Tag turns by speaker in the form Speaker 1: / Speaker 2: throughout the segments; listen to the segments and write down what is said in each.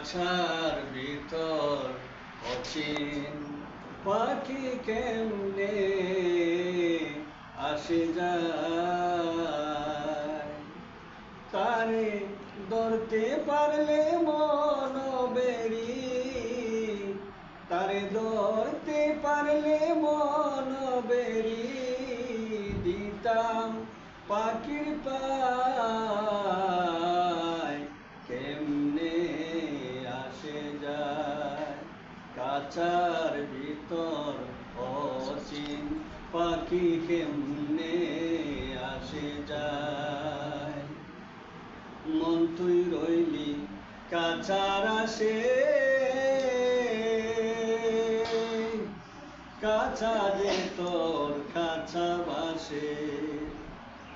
Speaker 1: কাছার ভিতর অচিন পাখি কেমনে আসে যায়? তারে ধরতে পারলে মন বেরি, তারে ধরতে পারলে মন বেরি। দিতাম পাখির পায় কাচার ভিতর অচিন পাখি কেমনে আসে যায়? মন তুই রইলি কাচার আসে। যে তোর কাছা বাসে।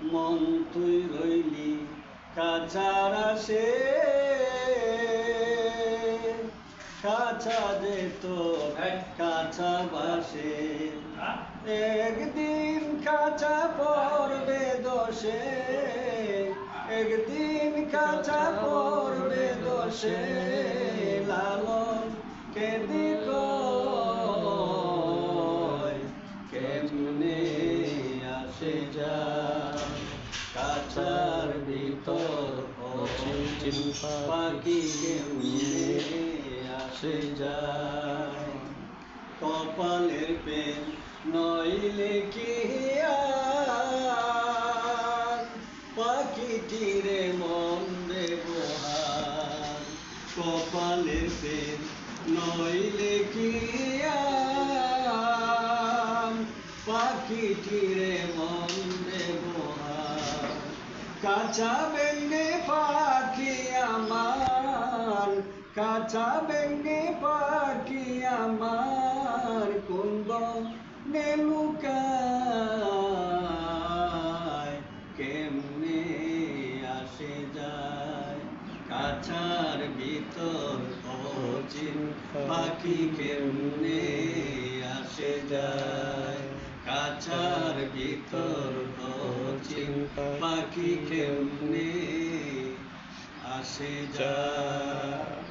Speaker 1: মন তুই রইলি কাছার আসে। কাছা যে তোর কাছা বাসে। একদিন কাছা পড়বে দোষে। একদিন কাছা পড়বে দোষে। লালন কে দিল কেমনে আসে যা। কাছার ভিতর পাখি কেমনে? আসে যায়। কপালের পেন নইলে কি পাখিটিরে মন ব্যবহার। কপালের পেন নইলে কি পাখিটিরে মন ব্যবহার। কাঁচা বেঙ্গে কাঁচা বেঙ্গে পাখি আমার কুন্দ নেলুকায় কেমনে আসে যায়? কাছার ভিতর অচিন পাখি কেমনে আসে যায়? কাছার ভিতর অচিন পাখি কেমনে আসে যায়